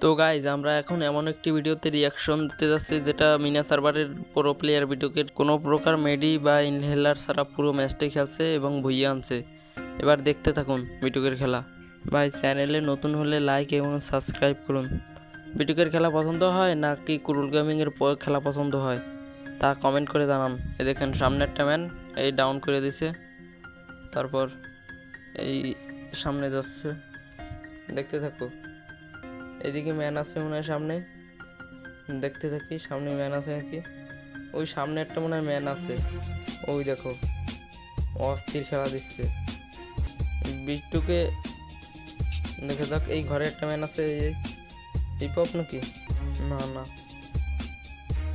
তো গাইজ আমরা এখন এমন একটি ভিডিওতে রিয়াকশন দিতে যাচ্ছি যেটা মিনা সার্ভারের প্রো প্লেয়ার ভিডিওকে কোনো প্রকার মেডি বা ইনহেলার ছাড়া পুরো ম্যাচটাই খেলছে এবং ভুইয়ে আনছে। এবার দেখতে থাকুন বিটুকের খেলা। ভাই চ্যানেলে নতুন হলে লাইক এবং সাবস্ক্রাইব করুন। বিটুকের খেলা পছন্দ হয় নাকি কুরুল গেমিংয়ের খেলা পছন্দ হয়? তা কমেন্ট করে জানান। এ দেখেন, সামনেরটা ম্যান এই ডাউন করে দিছে। তারপর এই সামনে যাচ্ছে। দেখতে থাকো। এদিকে ম্যান আছে মনে হয় সামনে। দেখতে থাকি, সামনে ম্যান আছে নাকি? ওই সামনে একটা মনে হয় ম্যান আছে। ওই দেখো, অস্থির খেলা দিচ্ছে। বিট্টুকে দেখে যাক, এই ঘরে একটা ম্যান আছে, এই পপ নাকি? না না।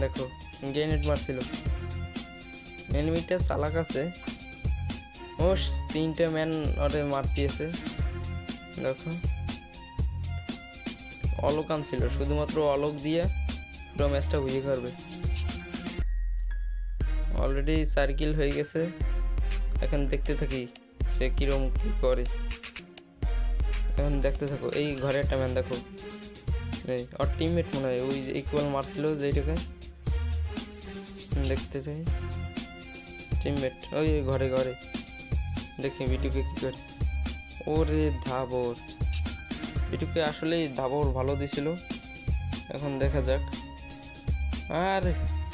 দেখো, গ্রেনেড মারছিল। এনিমিটা চালাক আছে। ও তিনটে ম্যান ওরে মারতিয়েছে। দেখো। অলোক আনছিল, শুধুমাত্র অলোক দিয়ে পুরো ম্যাচটা বুঝে করবে অলরেডি সার্কিল হয়ে গেছে। এখন দেখতে থাকি সে কিরম কি করে। এখন দেখতে থাকো, এই ঘরে একটা ম্যান দেখো। এই আর টিমমেট মনে হয়, ওই যে ইকুয়াল মারছিল যেইটাকে দেখতে থাকি। টিমমেট ওই ঘরে ঘরে। দেখি বিটুকে কি করে। ওরে ধাবর বিটুকে আসলেই ধাবর ভালো দিছিল। এখন দেখা যাক। আর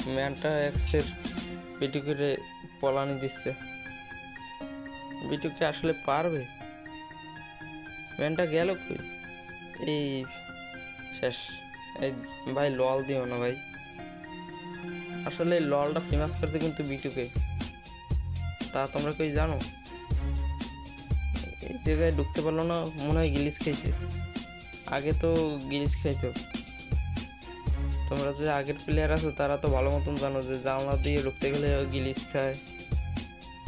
ম্যানটা এক্সের বিটুকে পলানি দিচ্ছে। বিটুকে আসলে পারবে? ম্যানটা গেল কই? এই শেষ। এই ভাই লল দিও না ভাই। আসলে ললটা ফেমাস করছে কিন্তু বিটুকে তা তোমরা কই জানো? এই জায়গায় ঢুকতে পারল না, মনে হয় গিলিস খেয়েছে। আগে তো গিলিস খাইতো। তোমরা যে আগের প্লেয়ার আছো, তারা তো ভালো মতন জানো যে জানলা দিয়ে ঢুকতে গেলে গিলিস খায়।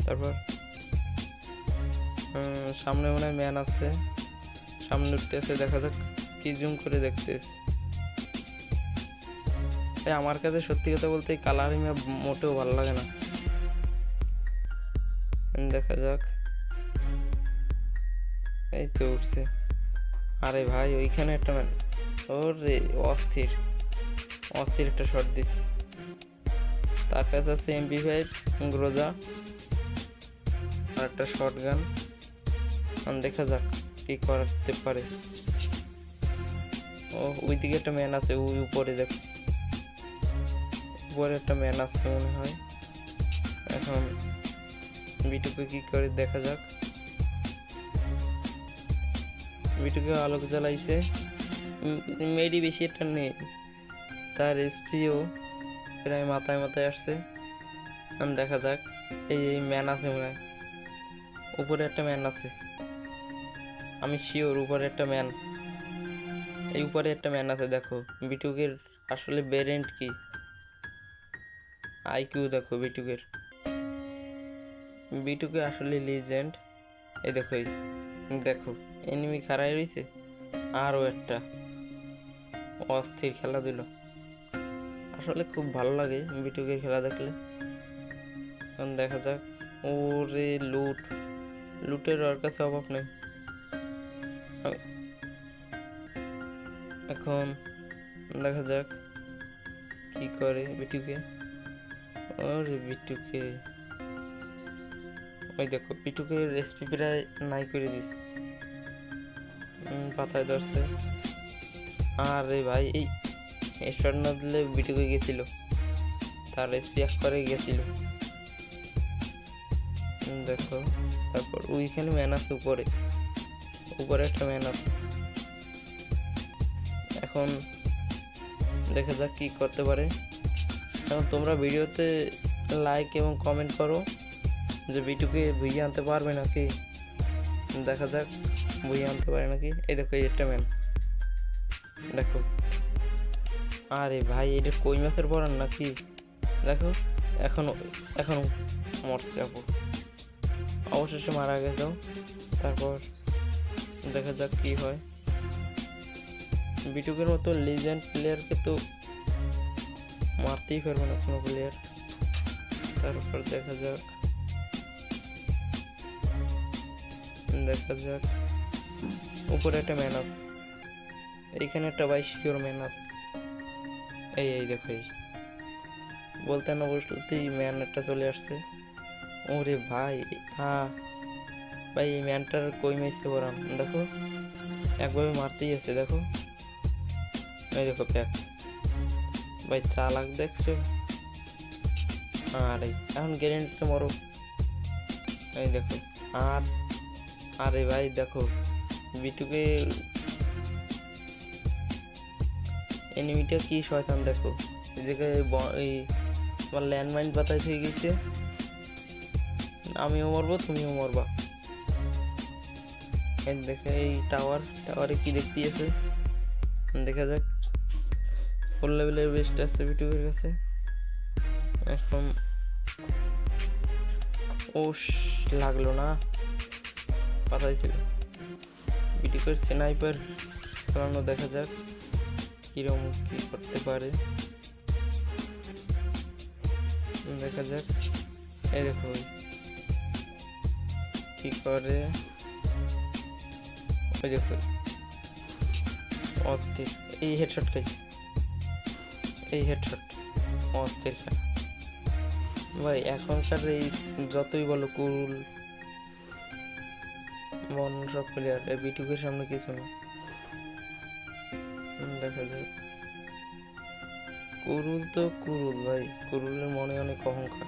তারপর সামনে মনে হয় ম্যান আছে। সামনে উঠতে আছে, দেখা যাক কি জুম করে দেখতেছে। তাই আমার কাছে সত্যি কথা বলতে কালারিং মোটেও ভালো লাগে না। দেখা যাক। এই তো উঠছে। আরে ভাই, ওইখানে একটা ম্যান ওরে, অস্থির। অস্থির একটা শট দিস। তার কাছে আছে এমপি ফাইভ গ্রোজা আর একটা শর্ট গান দেখা যাক কি করতে পারে। ও, ওইদিকে একটা ম্যান আছে, ওই উপরে দেখ। উপরে একটা ম্যান আছে মনে হয়। এখন বিটুকে কি করে দেখা যাক। বিটুকে আলোক জ্বালাইছে। মেডি বেশি একটা নেই। তার এসপিও প্রায় মাথায় মাথায় আসছে। দেখা যাক। এই এই ম্যান আছে মনে হয়। উপরে একটা ম্যান আছে। আমি শিওর উপরে একটা ম্যান। এই উপরে একটা ম্যান আছে, দেখো। বিটুকের আসলে বেরেন্ট কি? আইকিউ দেখো, বিটুকের। বিটুকে আসলে লিজেন্ড এই দেখো এই। দেখো। এনিমি খাড়াই রয়েছে আরও একটা। অস্থির খেলা দিল। আসলে খুব ভালো লাগে বিটুকের খেলা দেখলে। এখন দেখা যাক। ওরে লুট। লুটের ওর কাছে অভাব নেই। এখন দেখা যাক কি করে বিটুকে। ওরে বিটুকে। ওই দেখো পিটুকে রেসিপি প্রায় নাই করে দিস পাতায় ধরছে। আরে ভাই, এই এসব না দিলে বিটুকে গেছিল। তার এক করে গেছিল। দেখো, তারপর ওইখানে ম্যান আছে উপরে। উপরে একটা ম্যান আছে। এখন দেখা যাক কি করতে পারে। এখন তোমরা ভিডিওতে লাইক এবং কমেন্ট করো যে বিটুকে ভুইয়ে আনতে পারবে নাকি। দেখা যাক। ভুইয়ে আনতে পারে নাকি? এই দেখো, এই একটা ম্যান দেখো। আরে ভাই এটা কই মাছের পরান নাকি? দেখো, এখনও এখনও মরছে আপু। অবশেষে মারা গেল। তারপর দেখা যাক কি হয়। বিটুকের মতো লিজেন্ড প্লেয়ারকে তো মারতেই পারবে না কোনো প্লেয়ার তারপর দেখা যাক। দেখা যাক। উপরে একটা ম্যান আছে। এইখানে একটা ভাই শিওর ম্যান আছে। এই এই দেখো, এই। বলতে না বসতেই ম্যান একটা চলে আসছে। ওরে ভাই হ্যাঁ। ভাই, এই ম্যানটার কই মেসে পড়াম দেখো। একভাবে মারতেই আছে, দেখো। এই দেখো প্যাক ভাই, চালাক দেখছ? আরে, এখন গ্যারেন্টিটা মরো। এই দেখো, আর, আরে ভাই, দেখো। বিটুকে এনিমিটা কি শয়তান দেখো? ব- এই তোমার ল্যান্ডমাইন পাতায় হয়ে গেছে। আমিও মরবো, তুমিও মরবা। দেখে এই টাওয়ার টাওয়ারে কি দেখতে আছে? দেখা যাক। ফোর লেভেলের বেস্ট আছে বিটুকের কাছে। এখন ও লাগল না। পাতাই ছিল। বিটুকের স্নাইপার চালানো দেখা যাক কিরম কি করতে পারে। দেখা যাক। এই দেখো। কি করে? ওই দেখো। অস্থির। এই হেডশট খাইছে। এই হেডশট অস্থির। ভাই, এখনকার এই যতই বলো কুরুল মন সব প্লেয়ার এই বিটুকের সামনে কিছু না। দেখা যায় কুরুল তো কুরুল ভাই, কুরুলের মনে অনেক অহংকার।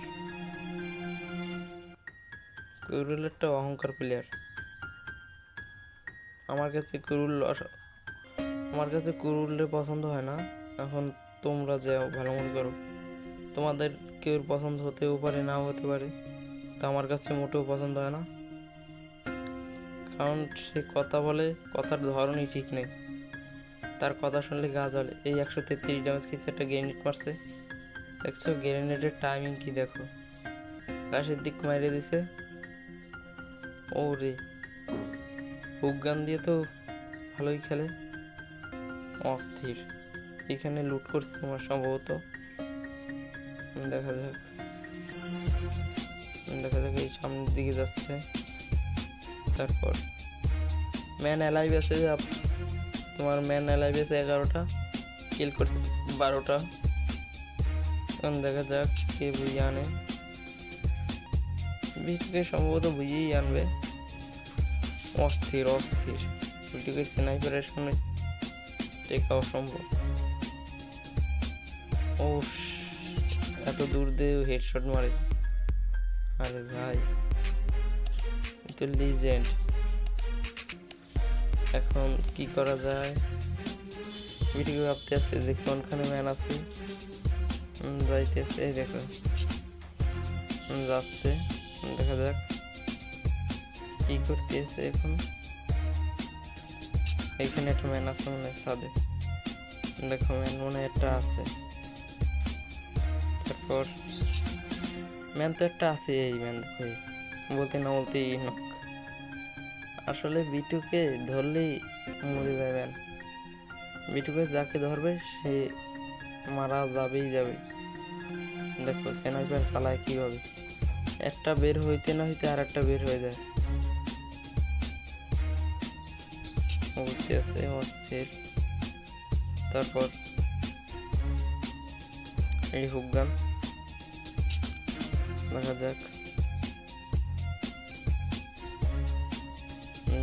কুরুল একটা অহংকার প্লেয়ার আমার কাছে কুরুল আমার কাছে কুরুলের পছন্দ হয় না। এখন তোমরা যাও, ভালো মনে করো। তোমাদের কেউ পছন্দ হতেও পারে, নাও হতে পারে। তা আমার কাছে মোটেও পছন্দ হয় না। কারণ সে কথা বলে, কথার ধরনই ঠিক নেই। তার কথা শুনলে গা জ্বলে। এই একশো তেত্রিশ ড্যামেজ কিছু একটা গ্রেনেড মারছে। দেখছ গ্রেনেডের টাইমিং কি দেখো। আকাশের দিক মাইরে দিছে। ও রে গান দিয়ে তো ভালোই খেলে। অস্থির। এখানে লুট করছে তোমার সম্ভবত। দেখা যাক। দেখা যাক, এই সামনের দিকে যাচ্ছে। তারপর ম্যান অ্যালাইভ আছে তোমার ম্যান অ্যালাইভ আছে এগারোটা কিল করছে বারোটা। এখন দেখা যাক কে বুঝিয়ে আনে। বিটুকে সম্ভবত বুঝিয়েই আনবে। অস্থির অস্থির। বিটুকের স্নাইপারের সামনে টেকা অসম্ভব ও এত দূর দিয়ে হেডশট মারে। আরে ভাই। তো লিজেন্ড এখন কি করা যায়? ভিডিও ভাবতে আছে যে কোনখানে ম্যান আছে। যাইতেছে দেখো। যাচ্ছে। দেখা যাক কি করতেছে এখন। এখানে একটা ম্যান আছে মনে হয় সাদে দেখো ম্যান মনে একটা আছে। তারপর ম্যান তো একটা আছে এই ম্যান দেখো। বলতে না বলতে নক আসলে বিটুকে ধরলেই মরে ম্যান বিটুকে যাকে ধরবে, সে মারা যাবেই যাবে। দেখো স্নাইপার চালায় কীভাবে? একটা বের হইতে না হইতে আর একটা বের হয়ে যায়। আছে অস্থির তারপর এই হুক গান দেখা যাক।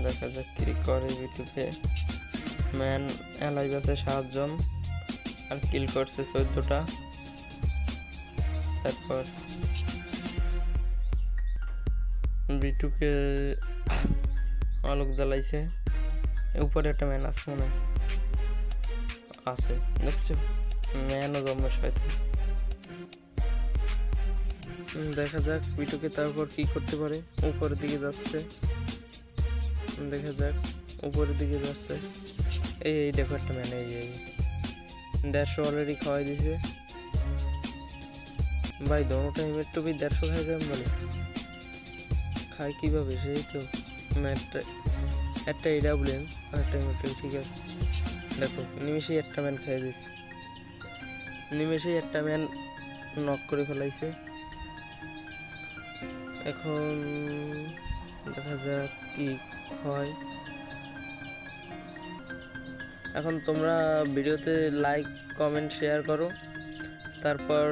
দেখা যাক কি করে বিটুকে ম্যান অ্যালাইভ আছে সাতজন, আর কিল করছে চোদ্দটা। তারপর বিটুকে আলোক জ্বালাইছে। উপরে একটা ম্যান আছে মনে। আছে, দেখছ? ম্যানও জন্মের শয়তান। দেখা যাক বিটুকে তারপর কি করতে পারে। উপরের দিকে যাচ্ছে। দেখা যাক, উপরের দিকে যাচ্ছে। এই এই দেখো একটা ম্যান এই এই। দেড়শো অলরেডি খাওয়াই দিয়েছে ভাই, দোনো টাইমের টুপি দেড়শো খাই যাবে বলে খাই কীভাবে? সেই তো ম্যাটটা একটা এডাব্লিউএম আর একটা এমএটুপি ঠিক আছে। দেখো, নিমেষেই একটা ম্যান খেয়ে দিচ্ছে নিমেষেই একটা ম্যান নক করে ফেলাইছে। এখন দেখা যাক কি হয়। এখন তোমরা ভিডিওতে লাইক কমেন্ট শেয়ার করো। তারপর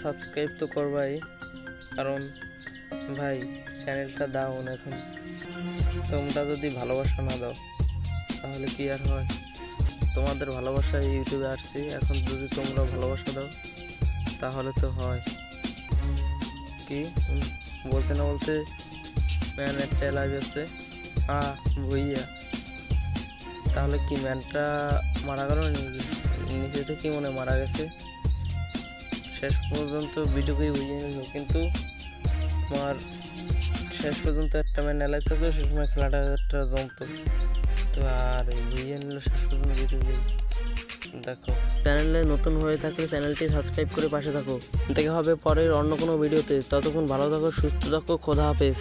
সাবস্ক্রাইব তো করবাই, কারণ ভাই চ্যানেলটা ডাউন এখন। তোমরা যদি ভালোবাসা না দাও, তাহলে কি আর হয়? তোমাদের ভালোবাসা ইউটিউবে আসছি, এখন যদি তোমরা ভালোবাসা দাও, তাহলে তো হয়। কি? বলতে না বলতে ম্যান একটা লাইভ আছে। আ ভইয়া তাহলে কি ম্যানটা মারা গেল নাকি? নিচে থেকে মনে মারা গেছে? শেষ পর্যন্ত ভিডিওকেই বুঝিয়ে নিল কিন্তু তোমার শেষ পর্যন্ত একটা ম্যান এলাই থাকতো সে সময় খেলাটা একটা জমতো। তো আর বুঝিয়ে নিল শেষ পর্যন্ত ভিডিওকে। দেখো। চ্যানেলে নতুন হয়ে থাকলে চ্যানেলটি সাবস্ক্রাইব করে পাশে থাকো। দেখা হবে পরের অন্য কোনো ভিডিওতে। ততক্ষণ ভালো থাকো, সুস্থ থাকো, খোদা হাফেজ।